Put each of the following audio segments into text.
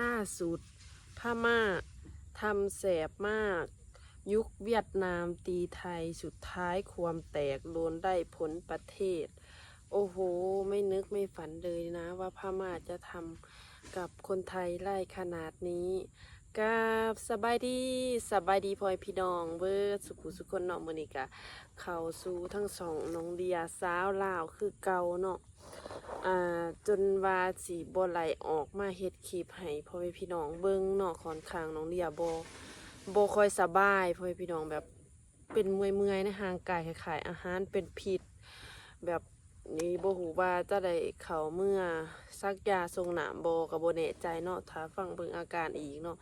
ล่าสุดพม่าทำแสบมาก ยุคเวียดนามตีไทยสุดท้ายความแตกโดนได้ผลประเทศ โอ้โห ไม่นึกไม่ฝันเลยนะ ว่าพม่าจะทำกับคนไทยไล่ขนาดนี้กับสบายดีสบายดีพลอยพี่น้องเบิร์ดสุขุสุคนเนาะมือนี้กะ เข้าสู่ทั้งสองน้องเดียสาวลาวคือเก่าเนาะ อ่าจนว่าสีบ่ไหลออกมาเฮ็ดคลิปให้พ่อแม่พี่น้องเบิ่งนาะค่อนข้างน้องเดียบ่บ่ค่อยสบายพ่อแม่พี่น้องแบบเป็นเมื่อยๆในห่างกายคล้ายอาหารเป็นพิษ แบบนี้บ่ฮู้ว่าจะได้เขาเมื่อซักยาทรงหนามโบก็บ่แน่ใจเนาะถ้าฟังเบิ่งอาการอีกเนาะ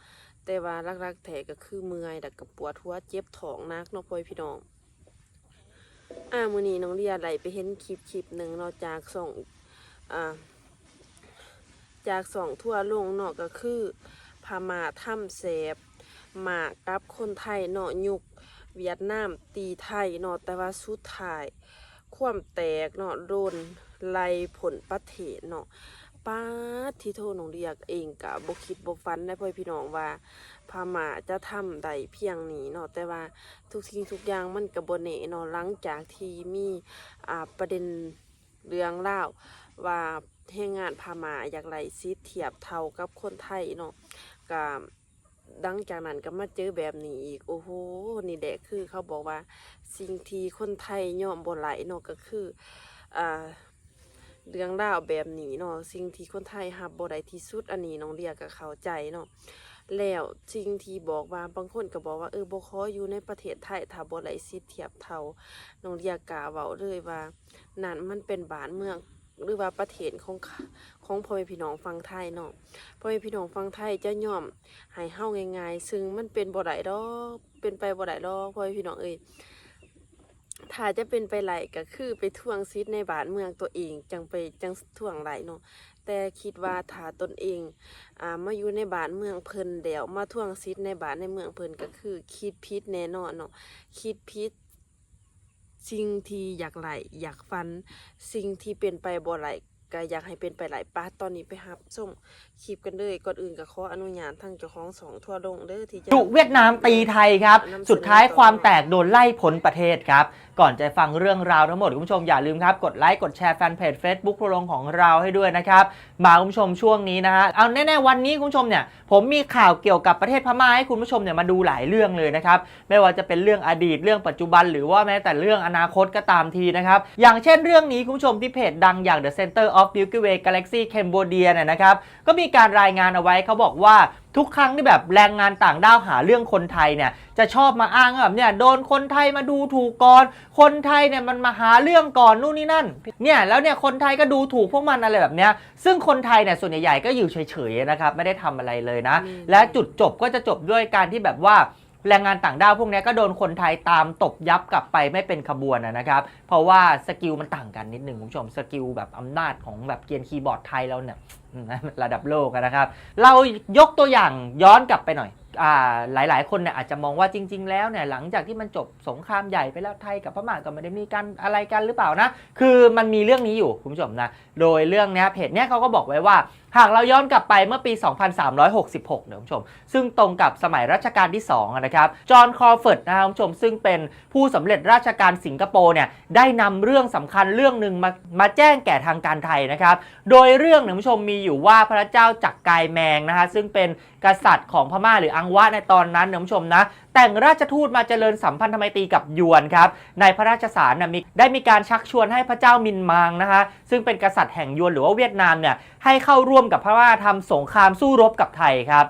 แต่ว่าลักๆแท้ก็คือเมื่อยแล้วก็ปวดหัวเจ็บท้องนักเนาะพ่อแม่พี่น้องอ่ามื้อนี้น้องเดียไหลไปเห็นคลิปคลิปหนึ่งเนาะจากส่อง อ่าจากสองทั่วโลกเนาะก็คือพม่าถ้ำแสบหมากกับคนไทยเนาะยุคเวียดนามตีไทยเนาะแต่ว่าสุดท้ายความแตกเนาะโดนไล่ผลประเทศเนาะป้าที่โทน้องเรียกเองกะบ่คิดบ่ฝันได้พ่อพี่น้องว่าพม่าจะทำได้เพียงนี้เนาะแต่ว่าทุกสิ่งทุกอย่างมันก็บ่แน่เนาะหลังจากที่มีอ่าประเด็นเรื่องเล่า ว่าแรงงานพม่าอยากไล่ซิเทียบเท่ากับคนไทยเนาะก็ดังจากนั้นก็มาเจอแบบนี้อีก โอ้โห นี่แหละคือเขาบอกว่าสิ่งที่คนไทยยอมบ่ไหลเนาะก็คืออ่าเรื่องราวแบบนี้เนาะสิ่งที่คนไทยหับบ่ได้ที่สุดอันนี้น้องเรียกก็เข้าใจเนาะแล้วสิ่งที่บอกว่าบางคนก็บอกว่าเออบ่ขออยู่ในประเทศไทยถ้าบ่ไหลซิเทียบเท่าน้องเรียกกาเว้าเลยว่านั่นมันเป็นบ้านเมือง หรือว่าประเทศของของพ่อแม่พี่น้องฟังไทยเนาะพ่อแม่พี่น้องฟังไทยจะย่อมให้เฮาง่ายๆ ซึ่งมันเป็นบ่ได้ดอกเป็นไปบ่ได้ดอกพ่อแม่พี่น้องเอ้ยถ้าจะเป็นไปไหลก็คือไปทวงซิทในบ้านเมืองตัวเอง จังไปจังทวงไหลเนาะแต่คิดว่าถ้าตนเองอ่ามาอยู่ในบ้านเมืองเพิ่นแล้วมาทวงซิทในบ้านในเมืองเพิ่นก็คือ คิดผิดแน่นอนเนาะคิดผิด สิ่งที่อยากไหลอยากฟัน สิ่งที่เป็นไปบ่ไหล ก็อยากให้เป็นไปไหลป้าตอนนี้ไปหับส่งคลิปกันเลยก่อนอื่นก็ขออนุญาตทั้งเจ้าของสองทั่วลงเด้อที่จะดุเวียดนามตีไทยครับ สุดท้ายความแตกโดนไล่พ้นประเทศครับ ก่อนจะฟังเรื่องราวทั้งหมดคุณผู้ชมอย่าลืมครับ กดไลค์กดแชร์แฟนเพจ Facebook โปรลงของเราให้ด้วยนะครับ มาคุณผู้ชมช่วงนี้นะฮะเอาแน่ๆวันนี้คุณผู้ชมเนี่ยผมมีข่าวเกี่ยวกับประเทศพม่าให้คุณผู้ชมเนี่ยมาดูหลายเรื่องเลยนะครับไม่ว่าจะเป็นเรื่องอดีตเรื่องปัจจุบัน หรือว่าแม้แต่เรื่องอนาคตก็ตามทีนะครับอย่างเช่นเรื่องนี้คุณผู้ชมที่เพจดังอย่าง The Center of Milky Way Galaxy Cambodia เนี่ยนะครับ ก็มีการรายงานเอาไว้เขาบอกว่าทุกครั้งที่แบบแรงงานต่างด้าวหาเรื่องคนไทยเนี่ยจะชอบมาอ้างว่าแบบเนี่ยโดนคนไทยมาดูถูกก่อน คนไทยเนี่ยมันมาหาเรื่องก่อนนู่นนี่นั่นเนี่ยแล้วเนี่ยคนไทยก็ดูถูกพวกมันอะไรแบบเนี้ยซึ่งคนไทยเนี่ยส่วนใหญ่ๆก็อยู่เฉยๆนะครับไม่ได้ทำอะไรเลยนะอืมและจุดจบก็จะจบด้วยการที่แบบว่า แรงงานต่างด้าวพวกนี้ก็โดนคนไทยตามตบยับกลับไปไม่เป็นขบวนนะครับ เพราะว่าสกิลมันต่างกันนิดหนึ่งคุณผู้ชมสกิลแบบอำนาจของแบบเกียร์คีย์บอร์ดไทยเราเนี่ยระดับโลกนะครับ เรายกตัวอย่างย้อนกลับไปหน่อย อ่ายหลายคนเนี่ยอาจจะมองว่าจริง ๆ แล้วเนี่ยหลังจากที่มันจบสงครามใหญ่ไปแล้วไทยกับพม่าก็ไม่ได้มีการอะไรกันหรือเปล่านะ คือมันมีเรื่องนี้อยู่คุณผู้ชมนะโดยเรื่องเนี้ยเพจเนี้ยเขาก็บอกไว้ว่า หากเราย้อนกลับไปเมื่อปี 2366เดี๋ยวคุณผู้ชม ซึ่งตรงกับสมัยรัชกาลที่2อะนะครับจอห์นคอร์เฟิร์ดนะคุณผู้ชมซึ่งเป็นผู้สำเร็จราชการสิงคโปร์เนี่ยได้นำเรื่องสำคัญเรื่องหนึ่งมามาแจ้งแก่ทางการไทยนะครับโดยเรื่องคุณผู้ชมมีอยู่ว่าพระเจ้าจักรกายแมงนะฮะซึ่งเป็นกษัตริย์ของพม่าหรืออังวะในตอนนั้นนี่ยคุณผู้ชมนะ แต่งราชทูตมาเจริญสัมพันธไมตรีกับยวนครับในพระราชสารนะมีได้มีการชักชวนให้พระเจ้ามินมางนะคะซึ่งเป็นกษัตริย์แห่งยวนหรือว่าเวียดนามเนี่ยให้เข้าร่วมกับพระว่าทำสงครามสู้รบกับไทยครับ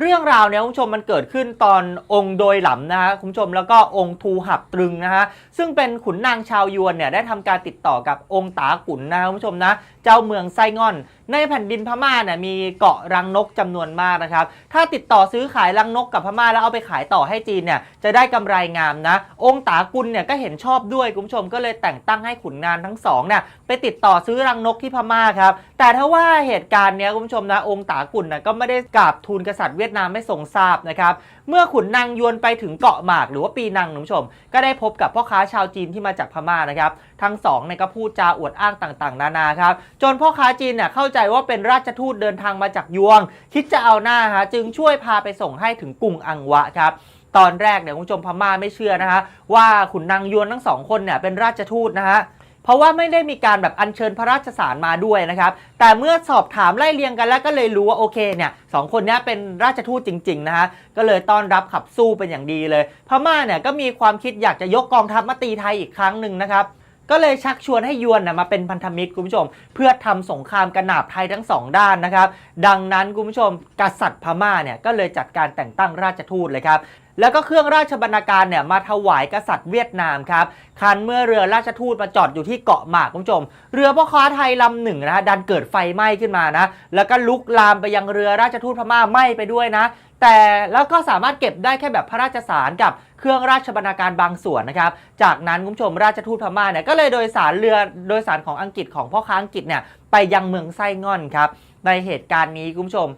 เรื่องราวเนี่ยคุณผู้ชมมันเกิดขึ้นตอนองค์โดยหลำนะฮะคุณผู้ชมแล้วก็องค์ทูหับตรึงนะฮะซึ่งเป็นขุนนางชาวยวนเนี่ยได้ทำการติดต่อกับองค์ตาขุนนะคุณผู้ชมนะ เจ้าเมืองไซง่อน ในแผ่นดินพม่าเนี่ยมีเกาะรังนกจำนวนมากนะครับ ถ้าติดต่อซื้อขายรังนกกับพม่าแล้วเอาไปขายต่อให้จีนเนี่ยจะได้กำไรงามนะ องค์ตากุลเนี่ยก็เห็นชอบด้วยคุณผู้ชมก็เลยแต่งตั้งให้ขุนนางทั้งสองเนี่ยไปติดต่อซื้อรังนกที่พม่าครับ แต่ถ้าว่าเหตุการณ์เนี้ยคุณผู้ชมนะองค์ตากุลนะก็ไม่ได้กราบทูลกษัตริย์เวียดนามไม่ทรงทราบนะครับ เมื่อขุนนางยวนไปถึงเกาะหมากหรือว่าปีนังคุณผู้ชม ก็ได้พบกับพ่อค้าชาวจีนที่มาจากพม่านะครับ ทั้งสองเนี่ยก็พูดจาอวดอ้างต่างๆ นานาครับ จนพ่อค้าจีนเนี่ยเข้าใจว่าเป็นราชทูตเดินทางมาจากยวง คิดจะเอาหน้าฮะจึงช่วยพาไปส่งให้ถึงกรุงอังวะครับตอนแรกเนี่ยคุณผู้ชมพม่าไม่เชื่อนะฮะว่าขุนนางยวนทั้งสองคนเนี่ยเป็นราชทูตนะฮะ เพราะว่าไม่ได้มีการแบบอัญเชิญพระราชสารมาด้วยนะครับ แต่เมื่อสอบถามไล่เรียงกันแล้วก็เลยรู้ว่าโอเคเนี่ยสองคนนี้เป็นราชทูตจริงๆนะฮะก็เลยต้อนรับขับสู้เป็นอย่างดีเลย พม่าเนี่ยก็มีความคิดอยากจะยกกองทัพมาตีไทยอีกครั้งหนึ่งนะครับก็เลยชักชวนให้ยวนนะมาเป็นพันธมิตรคุณผู้ชม เพื่อทำสงครามกระหนาบไทยทั้งสองด้านนะครับ ดังนั้นคุณผู้ชมกษัตริย์พม่าเนี่ยก็เลยจัดการแต่งตั้งราชทูตเลยครับ แล้วก็เครื่องราชบรรณาการเนี่ยมาถวายกษัตริย์เวียดนามครับคันเมื่อเรือราชทูตมาจอดอยู่ที่เกาะหมากคุณผู้ชม เรือพ่อค้าไทยลำหนึ่งนะฮะดันเกิดไฟไหม้ขึ้นมานะ แล้วก็ลุกลามไปยังเรือราชทูตพม่าไหม้ไปด้วยนะ แต่แล้วก็สามารถเก็บได้แค่แบบพระราชสารกับเครื่องราชบรรณาการบางส่วนนะครับ จากนั้นคุณผู้ชมราชทูตพม่าเนี่ยก็เลยโดยสารเรือโดยสารของอังกฤษของพ่อค้าอังกฤษเนี่ยไปยังเมืองไส้ง่อนครับ ในเหตุการณ์นี้คุณผู้ชม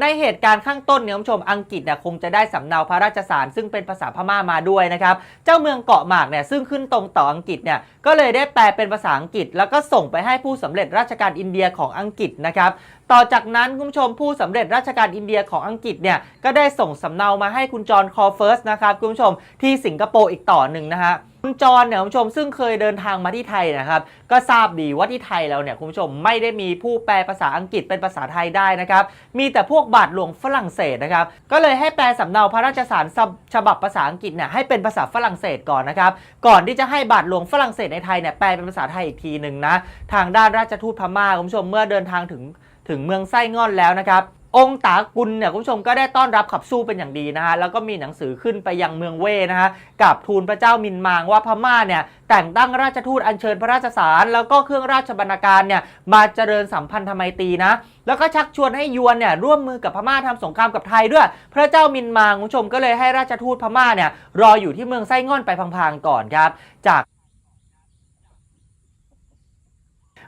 ในเหตุการณ์ข้างต้นเนี่ยคุณผู้ชมอังกฤษเนี่ยคงจะได้สำเนาพระราชสารซึ่งเป็นภาษาพม่ามาด้วยนะครับเจ้าเมืองเกาะหมากเนี่ยซึ่งขึ้นตรงต่ออังกฤษเนี่ยก็เลยได้แปลเป็นภาษาอังกฤษ แล้วก็ส่งไปให้ผู้สำเร็จราชการอินเดียของอังกฤษนะครับต่อจากนั้นคุณผู้ชมผู้สำเร็จราชการอินเดียของอังกฤษเนี่ยก็ได้ส่งสำเนามาให้คุณจอห์นคอเฟิร์สนะครับคุณผู้ชมที่สิงคโปร์อีกต่อหนึ่งนะฮะ คุณจอห์นเนี่ยคุณผู้ชมซึ่งเคยเดินทางมาที่ไทยนะครับ ก็ทราบดีว่าที่ไทยเราเนี่ยคุณผู้ชมไม่ได้มีผู้แปลภาษาอังกฤษเป็นภาษาไทยได้นะครับ มีแต่พวกบาทหลวงฝรั่งเศสนะครับ ก็เลยให้แปลสำเนาพระราชสารฉบับภาษาอังกฤษเนี่ยให้เป็นภาษาฝรั่งเศสก่อนนะครับ ก่อนที่จะให้บาทหลวงฝรั่งเศสในไทยเนี่ยแปลเป็นภาษาไทยอีกทีหนึ่งนะ ทางด้านราชทูตพม่าคุณผู้ชมเมื่อเดินทางถึงถึงเมืองไส้ง่อนแล้วนะครับ องตากุลเนี่ยคุณผู้ชมก็ได้ต้อนรับขับสู้เป็นอย่างดีนะฮะแล้วก็มีหนังสือขึ้นไปยังเมืองเว่นะฮะกับทูลพระเจ้ามินมางว่าพม่าเนี่ยแต่งตั้งราชทูตอัญเชิญพระราชสาร แล้วก็เครื่องราชบรรณาการเนี่ยมาเจริญสัมพันธไมตรีนะแล้วก็ชักชวนให้ยวนเนี่ยร่วมมือกับพม่าทำสงครามกับไทยด้วย พระเจ้ามินมางคุณผู้ชมก็เลยให้ราชทูตพม่าเนี่ยรออยู่ที่เมืองไส้ง่อนไปพลางๆก่อนครับจาก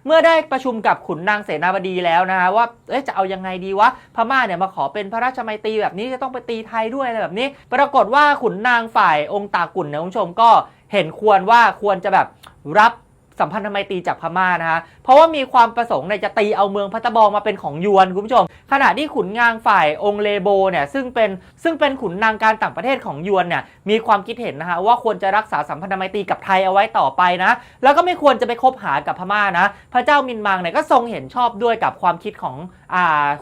เมื่อได้ประชุมกับขุนนางเสนาบดีแล้วนะฮะว่าเอ๊ะจะเอายังไงดีวะพม่าเนี่ยมาขอเป็นพระราชมัยตรีแบบนี้จะต้องไปตีไทยด้วยอะไรแบบนี้ ปรากฏว่าขุนนางฝ่ายองค์ตากุลเนี่ยคุณผู้ชมก็เห็นควรว่าควรจะแบบรับ สัมพันธไมตรีจากพม่านะฮะเพราะว่ามีความประสงค์ในจะตีเอาเมืองพัตตบองมาเป็นของยวนคุณผู้ชม ขณะที่ขุนนางฝ่ายองค์เลโบเนี่ยซึ่งเป็นซึ่งเป็นขุนนางการต่างประเทศของยวนเนี่ยมีความคิดเห็นนะฮะว่าควรจะรักษาสัมพันธไมตรีกับไทยเอาไว้ต่อไปนะแล้วก็ไม่ควรจะไปคบหากับพม่านะ พระเจ้ามินมังเนี่ยก็ทรงเห็นชอบด้วยกับความคิดของ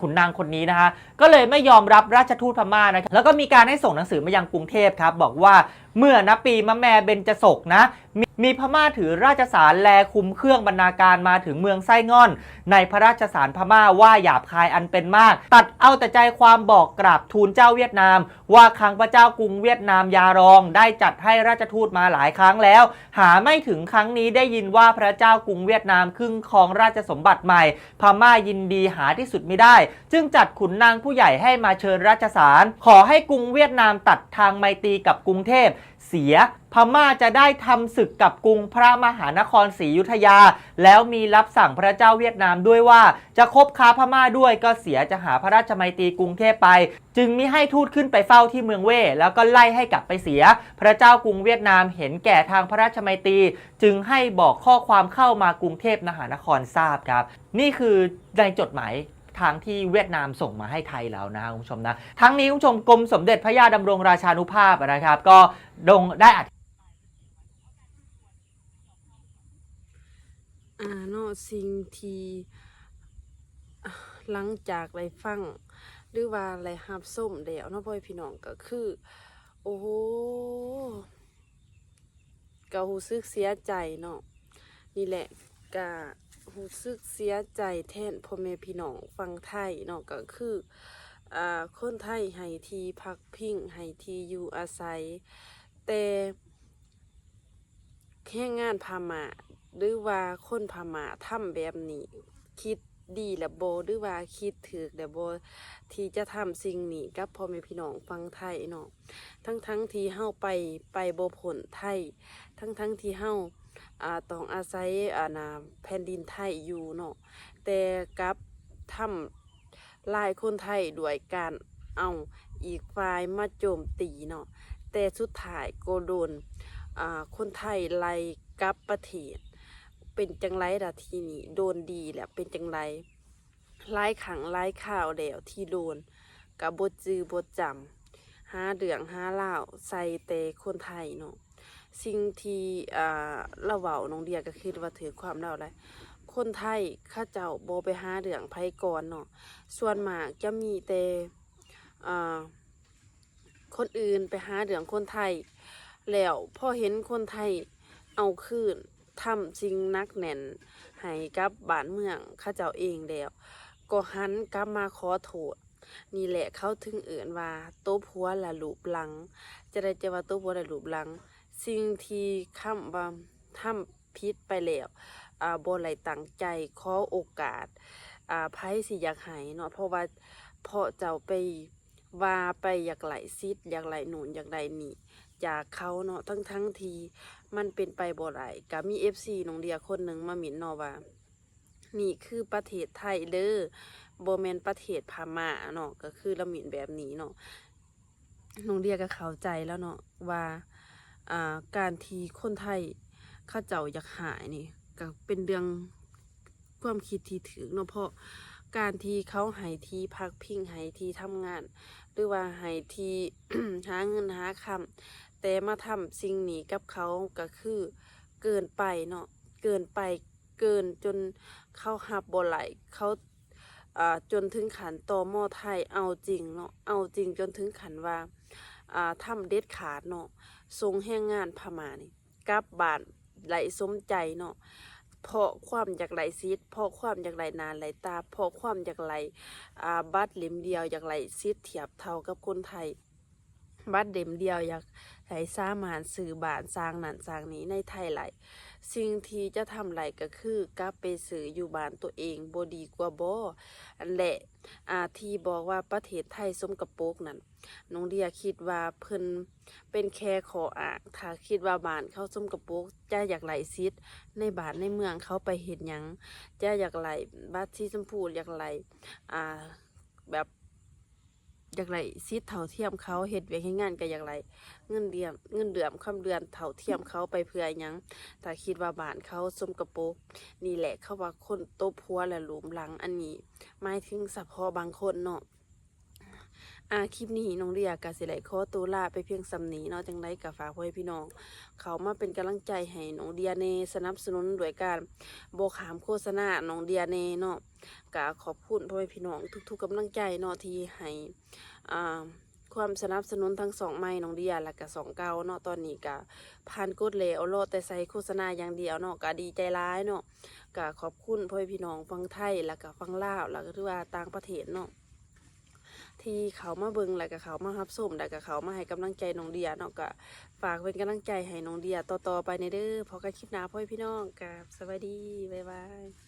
ขุนนางคนนี้นะฮะก็เลยไม่ยอมรับราชทูตพม่านะแล้วก็มีการให้ส่งหนังสือมายังกรุงเทพครับ บอกว่าเมื่อณปีมะแม่เบญจศกนะมีมีพม่าถือราชสารแลคุมเครื่องบรรณาการมาถึงเมืองไส้ง่อน ในพระราชสารพม่าว่าหยาบคายอันเป็นมาก ตัดเอาแต่ใจความบอกกราบทูลเจ้าเวียดนาม ว่าครั้งพระเจ้ากรุงเวียดนามยารอง ได้จัดให้ราชทูตมาหลายครั้งแล้ว หาไม่ถึงครั้งนี้ได้ยินว่าพระเจ้ากรุงเวียดนามครึ่งครองราชสมบัติใหม่ พม่ายินดีหาที่สุดไม่ได้ จึงจัดขุนนางผู้ใหญ่ให้มาเชิญราชสาร ขอให้กรุงเวียดนามตัดทางไมตรีกับกรุงเทพเสียพม่าจะได้ทำศึกกับกรุงพระมหานครศรีอยุธยา แล้วมีรับสั่งพระเจ้าเวียดนามด้วยว่า จะคบค้าพม่าด้วยก็เสียจะหาพระราชมัยตรีกรุงเทพไป จึงมิให้ทูตขึ้นไปเฝ้าที่เมืองเว่แล้วก็ไล่ให้กลับไปเสีย พระเจ้ากรุงเวียดนามเห็นแก่ทางพระราชมัยตรีจึงให้บอกข้อความเข้ามากรุงเทพมหานครทราบครับ นี่คือในจดหมาย ทางที่เวียดนามส่งมาให้ไทยแล้วนะคุณผู้ชมนะ ทั้งนี้คุณผู้ชมกรมสมเด็จพระยาดำรงราชานุภาพนะครับ ก็ดงได้อธิอ่าเนาะสิ่งที่หลังจากไรฟัง หรือว่าไรฮับส้มแล้วเนาะพ่อพี่น้องก็คือ โอ้โหก็รู้สึกเสียใจเนาะนี่แหละก็ รู้สึกเสียใจแทนพ่อแม่พี่น้องฟังไทยเนาะก็คืออ่าคนไทยให้ที่พักพิงให้ที่อยู่อาศัย แต่แค่งานพามาหรือว่าคนพม่าทำแบบนี้ คิดดีและโบหรือว่าคิดถือและโบที่จะทำสิ่งนี้กับพ่อแม่พี่น้องฟังไทยเนาะทั้งทั้งๆที่เฮาไปไปโบผลไทย ทั้งทั้งๆที่เห่า ต้องอาศัยอ่านาแผ่นดินไทยอยู่เนาะแต่กับทำลายคนไทยด้วยการเอาอีกฝ่ายมาโจมตีเนาะแต่สุดท้ายก็โดนคนไทยไล่กับประเทศ เป็นจังไรล่ะทีนี้โดนดีแหละเป็นจังไรหลายขังหลายข่าวแล้วที่โดนกับบทจือบทจำหาเดืองหาเล่าใส่แต่คนไทยเนาะ สิ่งที่อ่าเราเว้าน้องเดียก็คิดว่าถือความเราได้คนไทยข้าเจ้าโบไปหาเดืองไผก่อนเนาะส่วนมากจะมีแต่อ่าคนอื่นไปหาเดืองคนไทย แล้วพอเห็นคนไทยเอาคืนทำสิ่งนักแน่นให้กับบ้านเมืองข้าเจ้าเองแล้ว ก็หันกลับมาขอโทษนี่แหละเขาถึงเอื่นว่าโต๊ะพัวละลูบหลัง จะได้จะว่าโต๊ะพัวละลูบหลัง สิ่งที่คำว่าทำผิดไปแล้วอ่าบ่ไหลตั้งใจขอโอกาสอ่าไผสิอยากให้เนาะเพราะว่าเพราะเจ้าไปว่าไปอยากไหลซิดอยากไหลหนุนอยากไหลหนีจากเขาเนาะทั้งทั้งทีมันเป็นไปบ่ไหลก็มี FC น้องเดียคนหนึ่งมาหมิ่นเนาะว่านี่คือประเทศไทยเด้อบ่แมนประเทศพม่าเนาะก็คือละหมิ่นแบบนี้เนาะน้องเดียก็เข้าใจแล้วเนาะว่า การที่คนไทยข้าเจ้าอยากหายนี่ก็เป็นเรื่องความคิดที่ถึกเนาะเพราะการที่เขาหายที่พักพิงหายที่ทำงาน หรือว่าหายที่หาเงินหาคำแต่มาทำสิ่งนี้กับเขาก็คือเกินไปเนาะเกินไปเกินจนเขาหับบ่ไหลเขาอ่าจนถึงขันตอมอไทยเอาจริงเนาะเอาจริงจนถึงขันว่า อ่าทำเด็ดขาดเนาะทรงแห้งงานพม่านี่กลับบานไหลสมใจเนาะเพราะความอยากไหลซิดเพราะความอยากไหลนานไหลตา เพราะความอยากไหลอ่าบัดเหลิมเดียวอยากไหลซิดเทียบเท่ากับคนไทยบัดเดมเดียวอยากไหลสามารถสื่อบานสร้างนั่นสร้างนี้ในไทยไหล สิ่งที่จะทำไรก็คือกลับไปสื่ออยู่บ้านตัวเองบดีกว่าบ่อันแหละอาที่บอกว่าประเทศไทยสมกับโปกนั่นน้องเดียคิดว่าเพิ่นเป็นแค่ขออ้างถ้าคิดว่าบ้านเขาสมกับโปกจะอยากไหลซิดในบ้านในเมืองเขาไปเห็นยังจะอยากไหลบัตรที่ชมพูอยากไหลอ่าแบบ อยากไรซีดเท่าเทียมเขาเห็ดเวียกให้งานก็อยากไรเงินเดือนเงินเดือนคำเดือนเท่าเทียมเขาไปเพื่อยังแต่คิดว่าบานเขาสมกระโปรกนี่แหละเขาว่าคนโตพัวและหลุมหลังอันนี้หมายถึงสะพอบางคนเนาะ อาคลิปนี้น้องเรียกาสิไหลขอตัวลาไปเพียงสำนีเนาะจังไรกับฝากไว้พี่น้อง เขามาเป็นกำลังใจให้น้องเดียเนสนับสนุนด้วยการโบขามโฆษณาน้องเดียเนเนาะกะขอบคุณพ่อแม่พี่น้องทุกๆกำลังใจเนาะที่ให้อ่าความสนับสนุนทั้งสองไม้น้องเดียและก็สองเก้าเนาะตอนนี้ก็ผ่านกดแล้วรอแต่ใส่โฆษณาอย่างเดียวเนาะก็ดีใจร้ายเนาะก็ขอบคุณพ่อแม่พี่น้องฟังไทยแล้วก็ฟังลาวแล้วก็ที่ว่าต่างประเทศเนาะ ที่เขามาเบิ่งแล้วก็เขามารับชมแล้วก็เขามาให้กำลังใจน้องเดียเนาะก็ฝากเป็นกำลังใจให้น้องเดียต่อๆไปในเด้อพอกันคลิปหน้าพ่อพี่น้องกับสวัสดีบ๊ายบาย